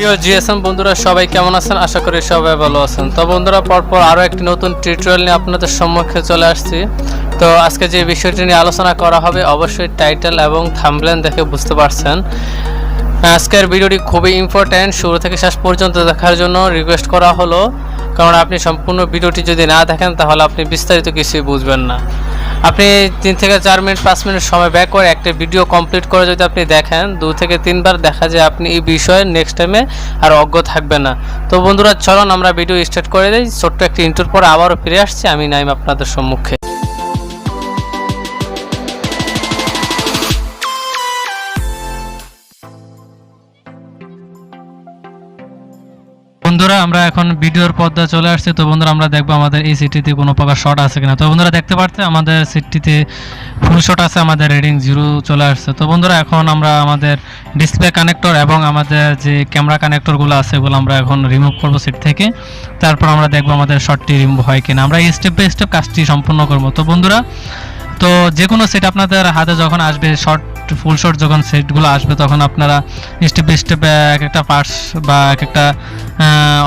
প্রিয় জিএসএম বন্ধুরা, সবাই কেমন আছেন? আশা করি সবাই ভালো আছেন। তো বন্ধুরা, পরপর আরও একটি নতুন টিউটোরিয়াল নিয়ে আপনাদের সম্মুখে চলে আসছি। তো আজকে যে বিষয়টি নিয়ে আলোচনা করা হবে, অবশ্যই টাইটেল এবং থাম্বলেন দেখে বুঝতে পারছেন। আজকের ভিডিওটি খুবই ইম্পর্ট্যান্ট শুরু থেকে শেষ পর্যন্ত দেখার জন্য রিকোয়েস্ট করা হলো। কারণ আপনি সম্পূর্ণ ভিডিওটি যদি না দেখেন, তাহলে আপনি বিস্তারিত কিছুই বুঝবেন না। আপনি তিন থেকে চার মিনিট, পাঁচ মিনিট সময় ব্যয় করে একটা ভিডিও কমপ্লিট করে যদি আপনি দেখেন, দু থেকে তিনবার দেখা যায় আপনি এই বিষয়ে নেক্সট টাইমে আর অজ্ঞ থাকবে না। তো বন্ধুরা, চলুন আমরা ভিডিও স্টার্ট করে দিই। ছোট্ট একটি ইন্টার পর আবারও ফিরে আসছি। আমি নাইম আপনাদের সম্মুখে। আমরা এখন ভিডিওর পর্দা চলে আসছে। তো বন্ধুরা, আমরা দেখব আমাদের এই সিটটিতে কোনো প্রকার শট আছে কিনা। তো বন্ধুরা, দেখতে পাচ্ছেন আমাদের সিটটিতে ফুল শট আছে, আমাদের রেডিং জিরো চলে আসছে। তো বন্ধুরা, এখন আমরা আমাদের ডিসপ্লে কানেক্টর এবং আমাদের যে ক্যামেরা কানেক্টরগুলো আছে, এগুলো আমরা এখন রিমুভ করব সিট থেকে। তারপর আমরা দেখব আমাদের শটটি রিমুভ হয় কিনা। আমরা এই স্টেপ বাই স্টেপ কাজটি সম্পূর্ণ করব। তো বন্ধুরা, তো যে কোনো সেট আপনাদের হাতে যখন আসবে শর্ট ফুল শট যখন সেটগুলো আসবে, তখন আপনারা স্টেপ স্টেপ এক একটা পার্টস বা এক একটা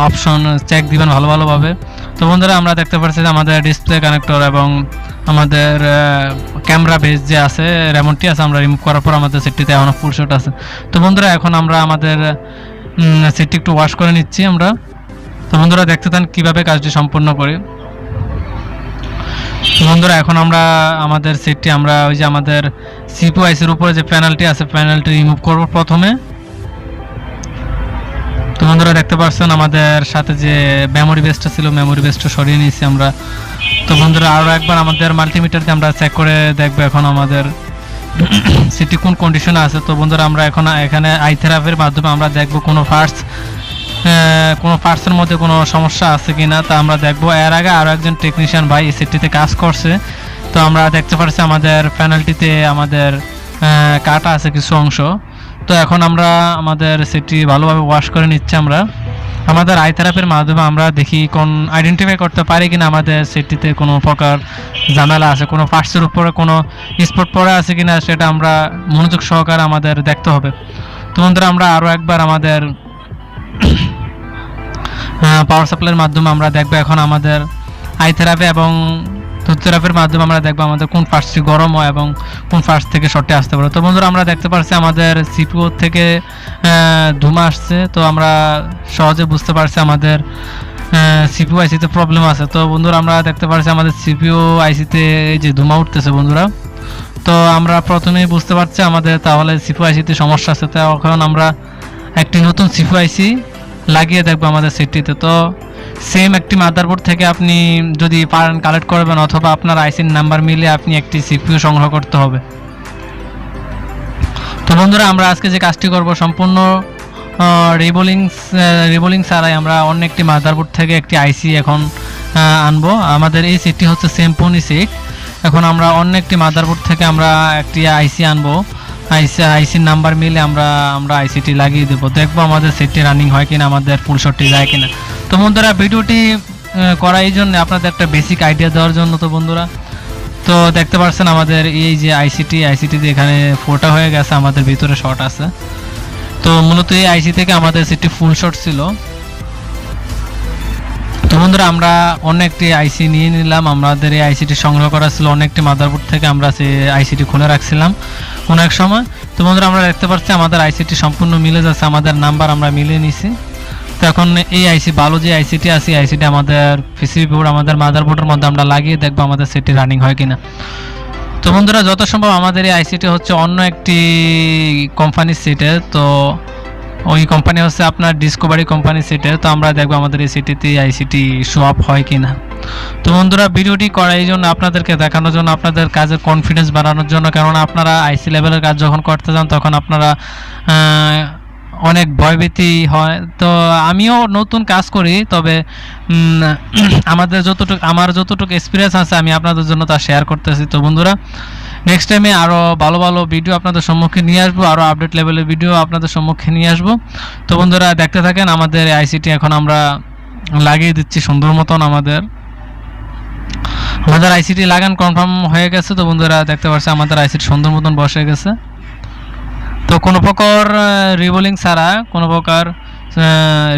অপশন চেক দিবেন ভালো ভালোভাবে। তো বন্ধুরা, আমরা দেখতে পাচ্ছি যে আমাদের ডিসপ্লে কানেক্টর এবং আমাদের ক্যামেরা বেস যে আছে রেমনটি আছে, আমরা রিমুভ করার পর আমাদের সেটটিতে এখনও ফুল শট আছে। তো বন্ধুরা, এখন আমরা আমাদের সেটটি একটু ওয়াশ করে নিচ্ছি আমরা। তো বন্ধুরা, দেখতে থান কীভাবে কাজটি সম্পূর্ণ করি। বন্ধুরা, এখন আমরা আমাদের সেটটি আমরা ওই যে আমাদের সিপু আইসির উপরে যে প্যানেলটি আছে প্যানেলটি রিমুভ করব প্রথমে। তো বন্ধুরা, দেখতে পাচ্ছেন আমাদের সাথে যে মেমোরি বেসটা ছিল মেমোরি বেসটা সরিয়ে নিয়েছি আমরা। তো বন্ধুরা আরও একবার আমাদের মাল্টিমিটার দিয়ে আমরা চেক করে দেখব এখন আমাদের সিটি কোন কন্ডিশনে আছে। তো বন্ধুরা, আমরা এখন এখানে আই থেরাপির মাধ্যমে আমরা দেখব কোনো ফার্স্ট কোনো পার্টসের মধ্যে কোনো সমস্যা আছে কি না তা আমরা দেখব। এর আগে আরও একজন টেকনিশিয়ান ভাই এই সেটটিতে কাজ করছে। তো আমরা দেখতে পাচ্ছি আমাদের প্যানেলটিতে আমাদের কাটা আছে কিছু অংশ। তো এখন আমরা আমাদের সেটটি ভালোভাবে ওয়াশ করে নিচ্ছি আমরা। আমাদের আই থেরাপির মাধ্যমে আমরা দেখি কোন আইডেন্টিফাই করতে পারি কিনা আমাদের সেটটিতে কোনো প্রকার ঝামেলা আছে, কোনো পার্টসের উপরে কোনো স্পট পড়ে আছে কিনা সেটা আমরা মনোযোগ সহকারে আমাদের দেখতে হবে। তো বন্ধুরা, আমরা আরও একবার আমাদের পাওয়ার সাপ্লাইয়ের মাধ্যমে আমরা দেখব এখন আমাদের আই থেরাপি এবং থেরাপির মাধ্যমে আমরা দেখব আমাদের কোন ফার্স্টটি গরম হয় এবং কোন ফার্স্ট থেকে শর্টে আসতে পারে। তো বন্ধুরা, আমরা দেখতে পারছি আমাদের সিপিও থেকে ধুমা আসছে। তো আমরা সহজে বুঝতে পারছি আমাদের সিপিও আইসিতে প্রবলেম আছে। তো বন্ধুরা, আমরা দেখতে পারছি আমাদের সিপিও আইসিতে যে ধুমা উঠতেছে বন্ধুরা। তো আমরা প্রথমেই বুঝতে পারছি আমাদের তাহলে সিপিও আইসিতে সমস্যা আছে। তো এখন আমরা একটি নতুন সিপিও আইসি লাগিয়ে দেখব আমাদের সেটটিতে তো সেম একটি মাদারবোর্ড থেকে আপনি যদি পারেন কালেক্ট করবেন, অথবা আপনার আইসির নাম্বার মিলে আপনি একটি সিপিইউ সংগ্রহ করতে হবে। তো বন্ধুরা, আমরা আজকে যে কাজটি করব, সম্পূর্ণ রিবোলিং রিবোলিং ছাড়াই আমরা অন্য একটি মাদারবোর্ড থেকে একটি আইসি এখন আনব। আমাদের এই সিটটি হচ্ছে সেমপনি সিক্স এখন আমরা অন্য একটি মাদারবোর্ড থেকে আমরা একটি আইসি আনব। আইসি আইসির নাম্বার মিলে আমরা আমরা আইসিটি লাগিয়ে দেবো। দেখব আমাদের সেটটি রানিং হয় কিনা, আমাদের ফুল শটটি যায় কিনা। তো বন্ধুরা, ভিডিওটি করা এই জন্য আপনাদের একটা বেসিক আইডিয়া দেওয়ার জন্য তো বন্ধুরা। তো দেখতে পাচ্ছেন আমাদের এই যে আইসিটি আইসিটিতে এখানে ফোটা হয়ে গেছে, আমাদের ভিতরে শট আছে। তো মূলত এই আইসি থেকে আমাদের সেটটি ফুল শট ছিল। তো বন্ধুরা, আমরা অনেকটি আইসি নিয়ে নিলাম। আমাদের এই আইসিটি সংগ্রহ করা ছিল অনেকটি মাদারবোর্ড থেকে, আমরা সেই আইসিটি খুলে রাখছিলাম। কোনো এক সময়। তো বন্ধুরা, আমরা দেখতে পাচ্ছি আমাদের আইসিটি সম্পূর্ণ মিলে যাচ্ছে, আমাদের নাম্বার আমরা মিলিয়ে নিছি। তো এখন এই আইসি ভালো যে আইসিটি আছে আইসিটি আমাদের পিসিবি বোর্ড আমাদের মাদারবোর্ডের মধ্যে আমরা লাগিয়ে দেখব আমাদের সেটি রানিং হয় কিনা। তো বন্ধুরা, যত সম্ভব আমাদের এই আইসিটি হচ্ছে অন্য একটি কোম্পানির সিটে তো ওই কোম্পানি হচ্ছে আপনার ডিসকভারি কোম্পানি সিটের তো আমরা দেখব আমাদের এই সিটিতে আইসিটি শো আপ হয় কি না তো বন্ধুরা, ভিডিওটি করা এই জন্য আপনাদেরকে দেখানোর জন্য, আপনাদের কাজের কনফিডেন্স বাড়ানোর জন্য কেননা আপনারা আইসি লেভেলের কাজ যখন করতে যান, তখন আপনারা অনেক ভয়ভীতি হয়। তো আমিও নতুন কাজ করি, তবে আমাদের যতটুকু, আমার যতটুকু এক্সপিরিয়েন্স আছে, আমি আপনাদের জন্য তা শেয়ার করতেছি। তো বন্ধুরা নেক্সট টাইমে আরও ভালো ভালো ভিডিও আপনাদের সম্মুখে নিয়ে আসব আরও আপডেট লেভেলের ভিডিও আপনাদের সম্মুখে নিয়ে আসব। তো বন্ধুরা, দেখতে থাকেন, আমাদের আইসিটি এখন আমরা লাগিয়ে দিচ্ছি সুন্দর মতন আমাদের। আমাদের আইসিটি লাগান কনফার্ম হয়ে গেছে তো বন্ধুরা দেখতে পাচ্ছি আমাদের আইসিটি সুন্দর মতন বসে গেছে। তো কোনো প্রকার রিবোলিং ছাড়া, কোনো প্রকার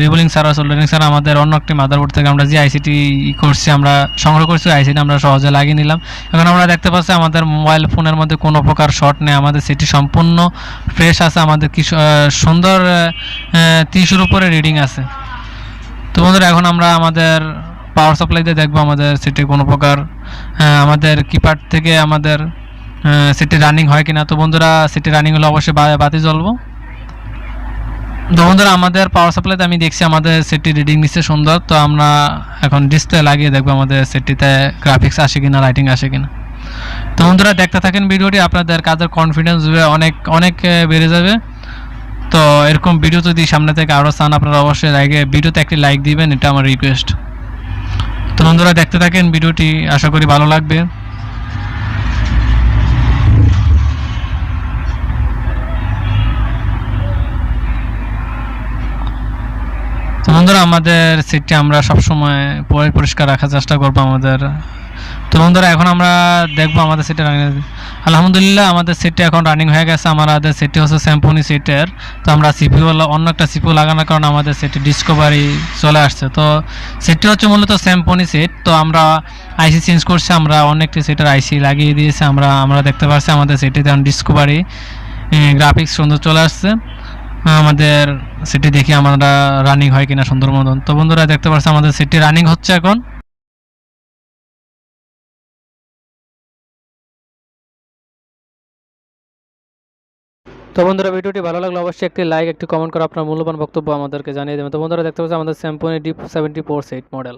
রিভলিং সার্ভার সোল্ডারিং ছাড়া আমাদের অন্য একটি মাদারবোর্ড থেকে আমরা যে আইসিটি করছি, আমরা সংগ্রহ করছি আইসিটি আমরা সহজে লাগিয়ে নিলাম। এখন আমরা দেখতে পাচ্ছি আমাদের মোবাইল ফোনের মধ্যে কোনো প্রকার শর্ট নেই, আমাদের সেটি সম্পূর্ণ ফ্রেশ আছে, আমাদের কি সুন্দর তিরিশের উপরে রিডিং আছে। তো বন্ধুরা, এখন আমরা আমাদের পাওয়ার সাপ্লাই দিয়ে দেখব আমাদের সেটি কোনো প্রকার আমাদের কিপার থেকে আমাদের সেটি রানিং হয় কিনা। তো বন্ধুরা সেটি রানিং হলে অবশ্যই বাতি জ্বলবো। তো বন্ধুরা, আমাদের পাওয়ার সাপ্লাইতে আমি দেখছি আমাদের সেটটি রিডিং নিচ্ছে সুন্দর। তো আমরা এখন ডিসপ্লে লাগিয়ে দেখব আমাদের সেটটিতে গ্রাফিক্স আসে কিনা লাইটিং আসে কিনা। তো বন্ধুরা, দেখতে থাকেন ভিডিওটি, আপনাদের কাজের কনফিডেন্স অনেক অনেক বেড়ে যাবে। তো এরকম ভিডিও যদি সামনে থেকে আরও চান, আপনারা অবশ্যই লাইকে ভিডিওতে একটি লাইক দিবেন, এটা আমার রিকোয়েস্ট তো বন্ধুরা দেখতে থাকেন, ভিডিওটি আশা করি ভালো লাগবে। বন্ধুরা, আমাদের সিটটি আমরা সবসময় পরে পরিষ্কার রাখার চেষ্টা করব আমাদের তো বন্ধুরা, এখন আমরা দেখব আমাদের সিটে রানিং আলহামদুলিল্লাহ, আমাদের সিটটি এখন রানিং হয়ে গেছে। আমাদের সিটটি হচ্ছে স্যাম্পনি সিটের তো আমরা সিপিউ অন্য একটা সিপিও লাগানোর কারণে আমাদের সিটটি ডিসকভারি চলে আসছে। তো সিটটি হচ্ছে মূলত স্যাম্পনি সিট তো আমরা আইসি চেঞ্জ করছি। আমরা অনেকটি সিটের আইসি লাগিয়ে দিয়েছি। আমরা আমরা দেখতে পাচ্ছি আমাদের এখন ডিসকভারি গ্রাফিক্স সুন্দর চলে আসছে। আমাদের সিটি দেখি আমরা রানিং হয় কিনা সুন্দর মতন। তো বন্ধুরা, দেখতে পাচ্ছি আমাদের সিটি রানিং হচ্ছে এখন। তো বন্ধুরা, ভিডিওটি ভালো লাগলে অবশ্যই একটি লাইক একটি কমেন্ট করে আপনার মূল্যবান বক্তব্য আমাদেরকে জানিয়ে দেবেন। তো বন্ধুরা, দেখতে পাচ্ছি আমাদের স্যাম্পনি deep seventy four set model